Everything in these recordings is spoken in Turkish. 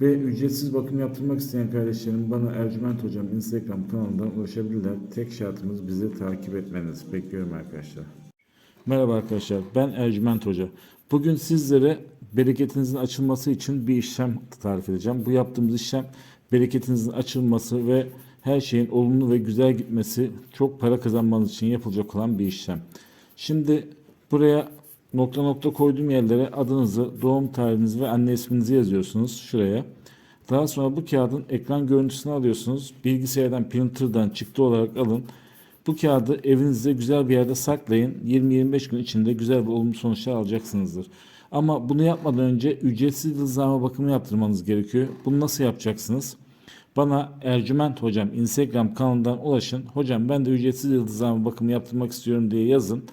Ve ücretsiz bakım yaptırmak isteyen kardeşlerim bana Ercüment Hocam Instagram kanalından ulaşabilirler. Tek şartımız bizi takip etmeniz. Bekliyorum arkadaşlar. Merhaba arkadaşlar ben Ercüment Hoca. Bugün sizlere bereketinizin açılması için bir işlem tarif edeceğim. Bu yaptığımız işlem bereketinizin açılması ve her şeyin olumlu ve güzel gitmesi, çok para kazanmanız için yapılacak olan bir işlem. Şimdi buraya nokta nokta koyduğum yerlere adınızı, doğum tarihinizi ve anne isminizi yazıyorsunuz şuraya. Daha sonra bu kağıdın ekran görüntüsünü alıyorsunuz. Bilgisayardan, printer'dan çıktı olarak alın. Bu kağıdı evinizde güzel bir yerde saklayın. 20-25 gün içinde güzel bir olumlu sonuçlar alacaksınızdır. Ama bunu yapmadan önce ücretsiz yıldızlama bakımı yaptırmanız gerekiyor. Bunu nasıl yapacaksınız? Bana Ercüment Hocam Instagram kanalından ulaşın. Hocam ben de ücretsiz yıldızlama bakımı yaptırmak istiyorum diye yazın.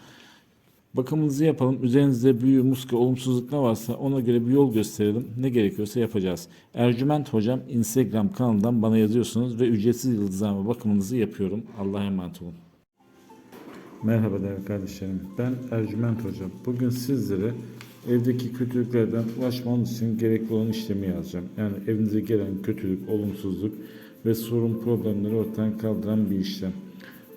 Bakımınızı yapalım. Üzerinizde büyü, muska, olumsuzluk ne varsa ona göre bir yol gösterelim. Ne gerekiyorsa yapacağız. Ercüment Hocam Instagram kanalından bana yazıyorsunuz ve ücretsiz yıldızlama bakımınızı yapıyorum. Allah'a emanet olun. Merhaba değerli kardeşlerim. Ben Ercüment Hocam. Bugün sizlere evdeki kötülüklerden ulaşmanız için gerekli olan işlemi yazacağım. Yani evinize gelen kötülük, olumsuzluk ve sorun problemleri ortadan kaldıran bir işlem.